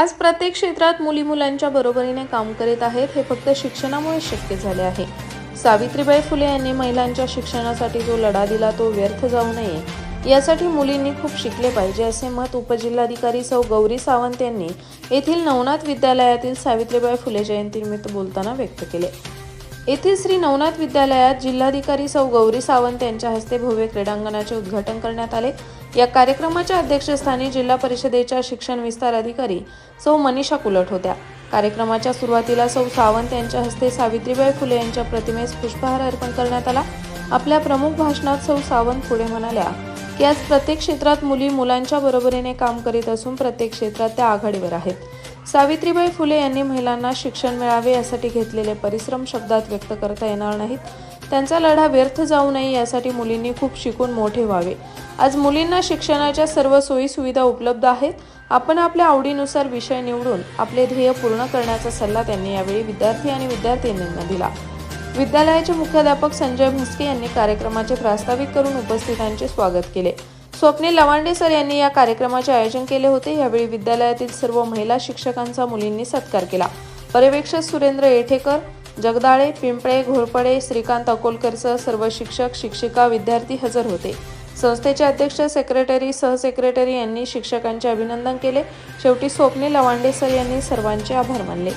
आज प्रत्येक क्षेत्रात मुली मुलांच्या बरोबरीने काम करीत आहेत हे फक्त शिक्षणामुळे शक्य झाले आहे. सावित्रीबाई फुले यांनी महिलांच्या शिक्षणासाठी जो लढा दिला तो व्यर्थ जाऊ नये. यासाठी मुलींनी खूप शिकले पाहिजे असे मत उपजिल्हाधिकारी सौ गौरी सावंत यांनी येथील नवनाथ विद्यालयातील सावित्रीबाई फुले जयंतीनिमित्त बोलताना व्यक्त केले. येथील श्री नवनाथ विद्यालयात जिल्हाधिकारी सौ गौरी सावंत यांच्या हस्ते भव्य क्रीडांगणाचे उद्घाटन करण्यात आले. या कार्यक्रमाच्या अध्यक्षस्थानी जिल्हा परिषदेच्या शिक्षण विस्तार अधिकारी सौ मनीषा कुलट होत्या. कार्यक्रमाच्या सुरुवातीला सौ सावंत यांच्या हस्ते सावित्रीबाई फुले यांच्या प्रतिमेस पुष्पहार अर्पण करण्यात आला. आपल्या प्रमुख भाषणात सौ सावंत पुढे म्हणाल्या की आज प्रत्येक क्षेत्रात मुली मुलांच्या बरोबरीने काम करीत असून प्रत्येक क्षेत्रात त्या आघाडीवर आहेत. सावित्रीबाई फुले यांनी महिलांना शिक्षण मिळावे यासाठी घेतलेले परिश्रम शब्दात व्यक्त करता येणार नाहीत. त्यांचा लढा व्यर्थ जाऊ नये यासाठी मुलींनी खूप शिकून मोठे व्हावे. आज मुलींना शिक्षणाच्या सर्व सोयी सुविधा उपलब्ध आहेत. आपण आपल्या आवडीनुसार विषय निवडून आपले ध्येय पूर्ण करण्याचा सल्ला त्यांनी यावेळी विद्यार्थी आणि विद्यार्थिनींना दिला. विद्यालयाचे मुख्याध्यापक संजय म्हस्के यांनी कार्यक्रमाचे प्रास्ताविक करून उपस्थितांचे स्वागत केले. स्वप्नील लवांडे सर यांनी या कार्यक्रमाचे आयोजन केले होते. यावेळी विद्यालयातील सर्व महिला शिक्षकांचा मुलींनी सत्कार केला. पर्यवेक्षक सुरेंद्र येठेकर जगदाळे पिंपळे घोरपडे श्रीकांत अकोलकरसह सर्व शिक्षक शिक्षिका विद्यार्थी हजर होते. संस्थेचे अध्यक्ष सेक्रेटरी सहसेक्रेटरी यांनी शिक्षकांचे अभिनंदन केले. शेवटी स्वप्नील लवांडे सर यांनी सर्वांचे आभार मानले.